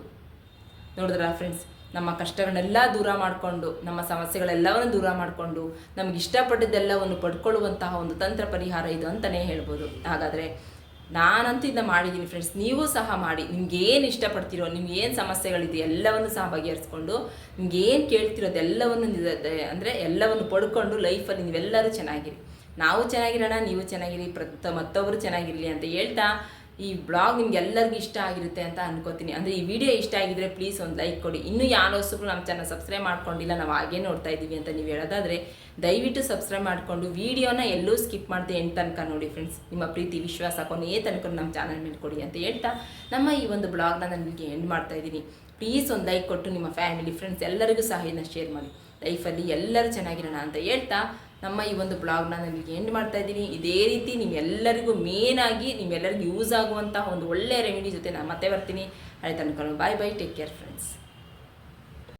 ನೋಡಿದ್ರ ಫ್ರೆಂಡ್ಸ್ ನಮ್ಮ ಕಷ್ಟಗಳನ್ನೆಲ್ಲ ದೂರ ಮಾಡಿಕೊಂಡು, ನಮ್ಮ ಸಮಸ್ಯೆಗಳೆಲ್ಲವನ್ನು ದೂರ ಮಾಡಿಕೊಂಡು, ನಮ್ಗೆ ಇಷ್ಟಪಟ್ಟಿದ್ದೆಲ್ಲವನ್ನು ಪಡ್ಕೊಳ್ಳುವಂತಹ ಒಂದು ತಂತ್ರ ಪರಿಹಾರ ಇದು ಅಂತಲೇ ಹೇಳ್ಬೋದು. ಹಾಗಾದರೆ ನಾನಂತೂ ಇದನ್ನ ಮಾಡಿದ್ದೀನಿ ಫ್ರೆಂಡ್ಸ್ ನೀವು ಸಹ ಮಾಡಿ. ನಿಮ್ಗೆ ಏನು ಇಷ್ಟಪಡ್ತೀರೋ ನಿಮ್ಗೆ ಏನು ಸಮಸ್ಯೆಗಳಿದೆ, ಎಲ್ಲವನ್ನು ಸಹ ಬಗೆಹರಿಸ್ಕೊಂಡು ನಿಮ್ಗೆ ಏನು ಕೇಳ್ತಿರೋದು ಎಲ್ಲವನ್ನು ಅಂದರೆ ಎಲ್ಲವನ್ನು ಪಡ್ಕೊಂಡು ಲೈಫಲ್ಲಿ ನೀವೆಲ್ಲರೂ ಚೆನ್ನಾಗಿರಿ. ನಾವು ಚೆನ್ನಾಗಿರೋಣ, ನೀವು ಚೆನ್ನಾಗಿರಿ, ಪ್ರತ ಮತ್ತೊಬ್ಬರು ಚೆನ್ನಾಗಿರಲಿ ಅಂತ ಹೇಳ್ತಾ ಈ ಬ್ಲಾಗ್ ನಿಮ್ಗೆ ಎಲ್ಲರಿಗೂ ಇಷ್ಟ ಆಗಿರುತ್ತೆ ಅಂತ ಅನ್ಕೋತೀನಿ. ಅಂದರೆ ಈ ವಿಡಿಯೋ ಇಷ್ಟ ಆಗಿದ್ರೆ ಪ್ಲೀಸ್ ಒಂದು ಲೈಕ್ ಕೊಡಿ. ಇನ್ನೂ ಯಾರು ಹೊಸಬ್ರು ನಮ್ಮ ಚಾನಲ್ ಸಬ್ಸ್ಕ್ರೈಬ್ ಮಾಡ್ಕೊಂಡಿಲ್ಲ, ನಾವು ಹಾಗೇ ನೋಡ್ತಾ ಇದ್ದೀವಿ ಅಂತ ನೀವು ಹೇಳೋದಾದರೆ, ದಯವಿಟ್ಟು ಸಬ್ಸ್ಕ್ರೈಬ್ ಮಾಡಿಕೊಂಡು ವಿಡಿಯೋನ ಎಲ್ಲೂ ಸ್ಕಿಪ್ ಮಾಡದೆ ಎಂಟು ತನಕ ನೋಡಿ ಫ್ರೆಂಡ್ಸ್ ನಿಮ್ಮ ಪ್ರೀತಿ, ವಿಶ್ವಾಸ ಕೊನೆಯೇ ತನಕ ನಮ್ಮ ಚಾನಲ್ ಮೇಲೆ ಕೊಡಿ ಅಂತ ಹೇಳ್ತಾ ನಮ್ಮ ಈ ಒಂದು ಬ್ಲಾಗ್ನ ನಾನು ನಿಮಗೆ ಎಂಡ್ ಮಾಡ್ತಾ ಇದ್ದೀನಿ ಪ್ಲೀಸ್ ಒಂದು ಲೈಕ್ ಕೊಟ್ಟು ನಿಮ್ಮ ಫ್ಯಾಮಿಲಿ ಫ್ರೆಂಡ್ಸ್ ಎಲ್ಲರಿಗೂ ಸಹ ಇದನ್ನ ಶೇರ್ ಮಾಡಿ. ಲೈಫಲ್ಲಿ ಎಲ್ಲರೂ ಚೆನ್ನಾಗಿರೋಣ ಅಂತ ಹೇಳ್ತಾ ನಮ್ಮ ಈ ಒಂದು ಬ್ಲಾಗ್ನ ನಿಮಗೆ ಎಂಡ್ ಮಾಡ್ತಾ ಇದ್ದೀನಿ. ಇದೇ ರೀತಿ ನಿಮ್ಮೆಲ್ಲರಿಗೂ ಆಗಿ ನಿಮ್ಮೆಲ್ಲರಿಗೂ ಯೂಸ್ ಆಗುವಂತಹ ಒಂದು ಒಳ್ಳೆಯ ರೆಮಿಡಿ ಜೊತೆ ನಾನು ಮತ್ತೆ ಬರ್ತೀನಿ. ಹಳೆ ತನಕ bye bye take care friends